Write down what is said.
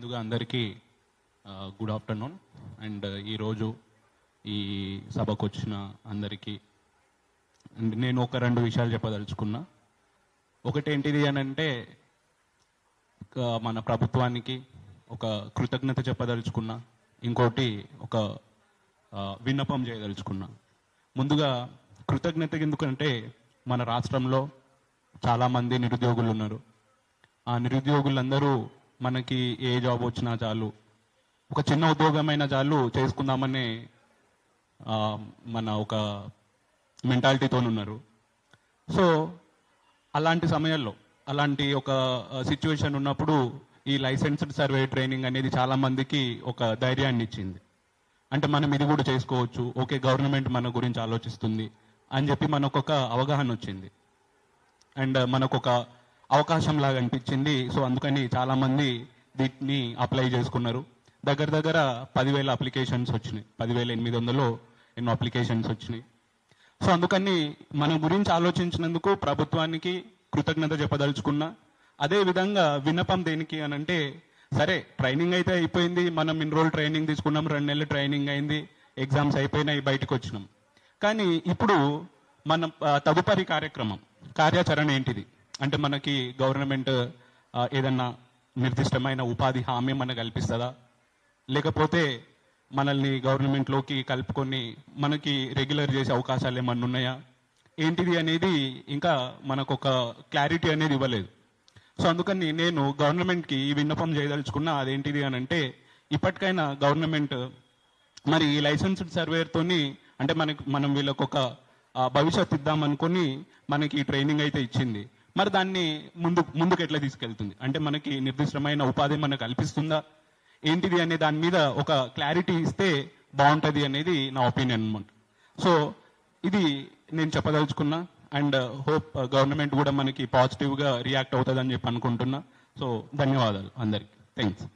ముందుగా అందరికీ good afternoon and ఈరోజు ఈ సభకు వచ్చిన అందరికీ అండ్ నేను ఒక రెండు విషయాలు చెప్పదలుచుకున్నా. ఒకటి ఏంటిది అని అంటే మన ప్రభుత్వానికి ఒక కృతజ్ఞత చెప్పదలుచుకున్నా. ఇంకోటి ఒక విన్నపం చేయదలుచుకున్నా. ముందుగా కృతజ్ఞత ఎందుకంటే మన రాష్ట్రంలో చాలామంది నిరుద్యోగులు ఉన్నారు ఆ నిరుద్యోగులందరూ మనకి ఏ జాబ్ వచ్చినా చాలు. ఒక చిన్న ఉద్యోగమైన చాలు చేసుకుందామనే మన ఒక మెంటాలిటీతో ఉన్నారు. సో అలాంటి సమయాల్లో అలాంటి ఒక సిచ్యువేషన్ ఉన్నప్పుడు ఈ లైసెన్స్డ్ సర్వే ట్రైనింగ్ అనేది చాలామందికి ఒక ధైర్యాన్ని ఇచ్చింది. అంటే మనం ఇది కూడా చేసుకోవచ్చు. ఓకే గవర్నమెంట్ మన గురించి ఆలోచిస్తుంది అని చెప్పి మనకు ఒక అవగాహన వచ్చింది. అండ్ మనకు అవకాశం లాగా అనిపించింది. సో అందుకని చాలా మంది వీటిని అప్లై చేసుకున్నారు. దగ్గర దగ్గర పదివేల అప్లికేషన్స్ వచ్చినాయి. పదివేల ఎనిమిది వందలు ఎన్నో అప్లికేషన్స్ వచ్చినాయి. సో అందుకని మన గురించి ఆలోచించినందుకు ప్రభుత్వానికి కృతజ్ఞత చెప్పదలుచుకున్నా. అదే విధంగా విన్నపం దేనికి అని అంటే సరే ట్రైనింగ్ అయితే అయిపోయింది. మనం ఇన్రోల్ ట్రైనింగ్ తీసుకున్నాం. రెండు నెలలు ట్రైనింగ్ అయింది. ఎగ్జామ్స్ అయిపోయినాయి. బయటకు వచ్చినాం. కానీ ఇప్పుడు మన తదుపరి కార్యక్రమం కార్యాచరణ ఏంటిది? అంటే మనకి గవర్నమెంట్ ఏదన్నా నిర్దిష్టమైన ఉపాధి హామీ మనకు కల్పిస్తుందా? లేకపోతే మనల్ని గవర్నమెంట్లోకి కలుపుకొని మనకి రెగ్యులర్ చేసే అవకాశాలు ఏమన్నా ఉన్నాయా? ఏంటిది అనేది ఇంకా మనకు ఒక క్లారిటీ అనేది ఇవ్వలేదు. సో అందుకని నేను గవర్నమెంట్కి ఈ విన్నపం చేయదలుచుకున్న అదేంటిది అని అంటే ఇప్పటికైనా గవర్నమెంట్ మరి ఈ లైసెన్స్డ్ సర్వేయర్తోని అంటే మనకి మనం వీళ్ళకొక ఒక ఆ, భవిష్యత్ మనకి ఈ ట్రైనింగ్ అయితే ఇచ్చింది. మరి దాన్ని ముందు ముందుకు ఎట్లా తీసుకెళ్తుంది? అంటే మనకి నిర్దిష్టమైన ఉపాధి మనకు కల్పిస్తుందా? ఏంటిది అనే దాని మీద ఒక క్లారిటీ ఇస్తే బాగుంటుంది అనేది నా ఒపీనియన్ అనమాట సో ఇది నేను చెప్పదలుచుకున్నా. అండ్ హోప్ గవర్నమెంట్ కూడా మనకి పాజిటివ్గా రియాక్ట్ అవుతుందని చెప్పి అనుకుంటున్నా. సో ధన్యవాదాలు అందరికి. థ్యాంక్స్